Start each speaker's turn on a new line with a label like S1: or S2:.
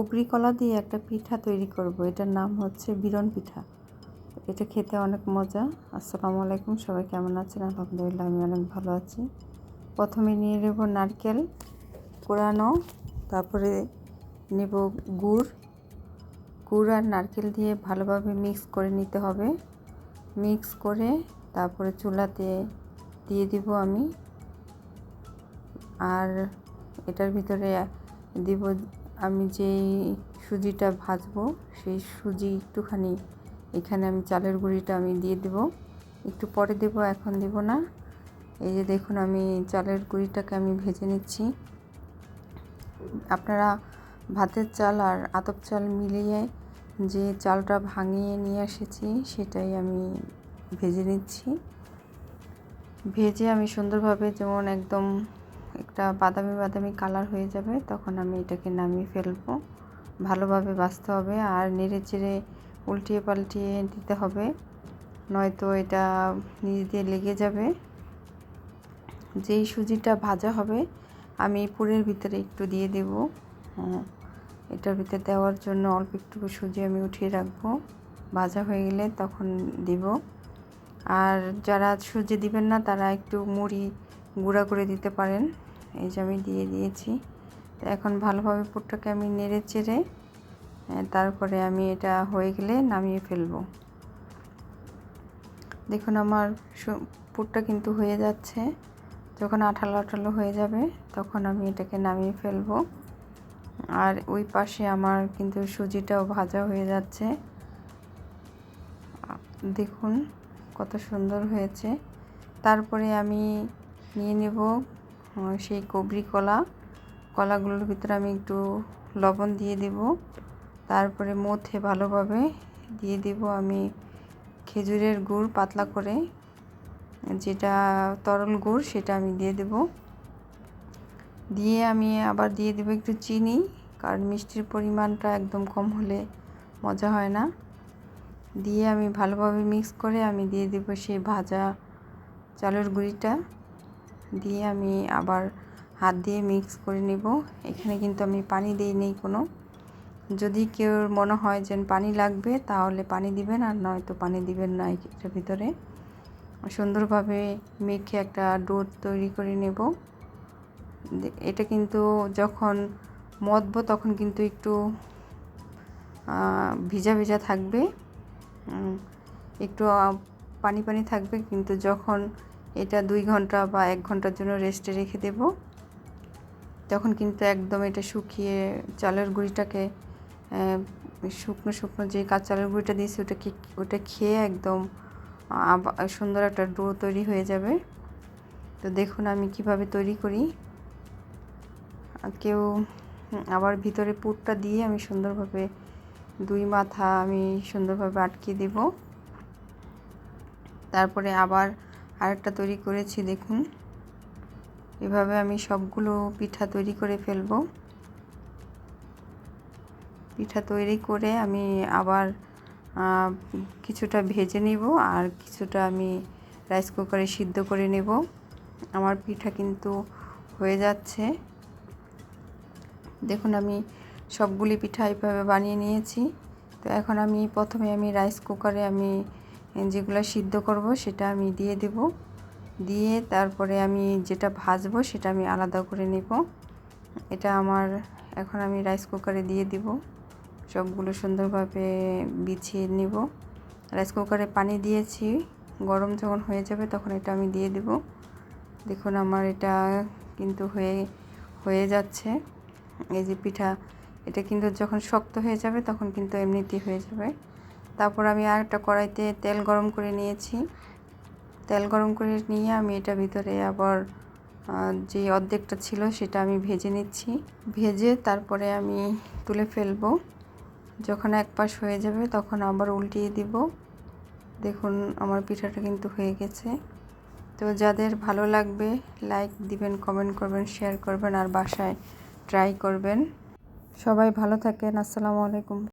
S1: কবরি কলা দিয়ে একটা পিঠা তৈরি করব। এটার নাম হচ্ছে বিরন পিঠা। এটা খেতে অনেক মজা। আসসালামু আলাইকুম, সবাই কেমন আছেন? আলহামদুলিল্লাহ, আমি অনেক ভালো আছি। প্রথমে নিয়ে নেব নারকেল কোরানো, তারপরে নেব গুড়। গুড় আর নারকেল দিয়ে ভালোভাবে মিক্স করে নিতে হবে। মিক্স করে তারপরে চুলাতে দিয়ে দিব আমি। আর এটার ভিতরে দিব আমি যেই সুজিটা ভাজবো, সেই সুজি একটুখানি এখানে আমি চালের গুঁড়িটা আমি দিয়ে দেব। একটু পরে দেব, এখন দেব না। এই যে দেখুন, আমি চালের গুঁড়িটাকে আমি ভেজে নিচ্ছি। আপনারা ভাতের চাল আর আতপ চাল মিলিয়ে যে চালটা ভাঙিয়ে নিয়ে এসেছি, সেটাই আমি ভেজে নিচ্ছি। ভেজে আমি সুন্দরভাবে যেমন একদম একটা বাদামি বাদামি কালার হয়ে যাবে, তখন আমি এটাকে নামিয়ে ফেলব। ভালোভাবে বাছতে হবে আর নেড়ে চেড়ে উল্টিয়ে পাল্টিয়ে দিতে হবে, নয়তো এটা নিজ দিয়ে লেগে যাবে। যেই সুজিটা ভাজা হবে, আমি পুরের ভিতরে একটু দিয়ে দেব। হ্যাঁ এটার ভিতরে দেওয়ার জন্য অল্প একটু সুজি আমি উঠিয়ে রাখব। ভাজা হয়ে গেলে তখন দিব। আর যারা সুজি দিবেন না, তারা একটু মুড়ি গুঁড়া করে দিতে পারেন। এই যে আমি দিয়ে দিয়েছি। এখন ভালোভাবে পুরটাকে আমি নেড়ে চেড়ে তারপরে আমি এটা হয়ে গেলে নামিয়ে ফেলব। দেখুন আমার পুরটা কিন্তু হয়ে যাচ্ছে। যখন আঠালো আঠালো হয়ে যাবে, তখন আমি এটাকে নামিয়ে ফেলব। আর ওই পাশে আমার কিন্তু সুজিটাও ভাজা হয়ে যাচ্ছে। দেখুন কত সুন্দর হয়েছে। তারপরে আমি নিয়ে নেব সেই কবরি কলা, কলাগুলোর ভিতরে আমি একটু লবণ দিয়ে দেব। তারপরে মধ্যে ভালোভাবে দিয়ে দেব আমি খেজুরের গুড় পাতলা করে। যেটা তরল গুড় সেটা আমি দিয়ে দেব। দিয়ে আমি আবার দিয়ে দেবো একটু চিনি, কারণ মিষ্টির পরিমাণটা একদম কম হলে মজা হয় না। দিয়ে আমি ভালোভাবে মিক্স করে আমি দিয়ে দেব সেই ভাজা চালের গুঁড়িটা। দিয়ে আমি আবার হাত দিয়ে মিক্স করে নেব। এখানে কিন্তু আমি পানি দিই নেই কোনো। যদি কেউ মনে হয় যে পানি লাগবে, তাহলে পানি দিবেন, আর নয়তো পানি দিবেন না এটার ভিতরে। সুন্দরভাবে মেখে একটা ডো তৈরি করে নেব। এটা কিন্তু যখন মদবো তখন কিন্তু একটু ভিজা ভিজা থাকবে। একটু পানি পানি থাকবে, কিন্তু যখন এটা দুই ঘণ্টা বা এক ঘণ্টার জন্য রেস্টে রেখে দেব। তখন কিন্তু একদম এটা শুকিয়ে চালের গুঁড়িটাকে শুকনো শুকনো যে কাঁচা চালের গুঁড়িটা দিয়েছি ওটাকে, ওটা খেয়ে একদম সুন্দর একটা ডো তৈরি হয়ে যাবে। তো দেখুন আমি কীভাবে তৈরি করি। কেউ আবার ভিতরে পুরটা দিয়ে আমি সুন্দরভাবে দুই মাথা আমি সুন্দরভাবে আটকে দেব। তারপরে আবার আরেকটা তৈরি করেছি, দেখুন। এভাবে আমি সবগুলো পিঠা তৈরি করে ফেলব। পিঠা তৈরি করে আমি আবার কিছুটা ভেজে নিব আর কিছুটা আমি রাইস কুকারে সিদ্ধ করে নেব। আমার পিঠা কিন্তু হয়ে যাচ্ছে। দেখুন, আমি সবগুলি পিঠা এইভাবে বানিয়ে নিয়েছি। তো এখন আমি প্রথমে আমি রাইস কুকারে আমি যেগুলো সিদ্ধ করব, সেটা আমি দিয়ে দেব। দিয়ে তারপরে আমি যেটা ভাজবো, সেটা আমি আলাদা করে নেব। এটা আমার এখন আমি রাইস কুকারে দিয়ে দিব। সবগুলো সুন্দরভাবে বিছিয়ে নেব। রাইস কুকারে পানি দিয়েছি। গরম যখন হয়ে যাবে, তখন এটা আমি দিয়ে দেব। দেখুন আমার এটা কিন্তু হয়ে হয়ে যাচ্ছে। এই যে পিঠা, এটা কিন্তু যখন শক্ত হয়ে যাবে, তখন কিন্তু এমনিতেই হয়ে যাবে। তারপর আমি আর একটা কড়াইতে তেল গরম করে নিয়েছি। তেল গরম করে নিয়ে আমি এটা ভিতরে আবার যে অর্ধেকটা ছিল সেটা আমি ভেজে নিচ্ছি। ভেজে তারপরে আমি তুলে ফেলব। যখন এক পাশ হয়ে যাবে তখন আবার উল্টিয়ে দিব। দেখুন আমার পিঠাটা কিন্তু হয়ে গেছে। তো যাদের ভালো লাগবে, লাইক দিবেন, কমেন্ট করবেন, শেয়ার করবেন, আর বাসায় ট্রাই করবেন। সবাই ভালো থাকেন। আসসালামু আলাইকুম।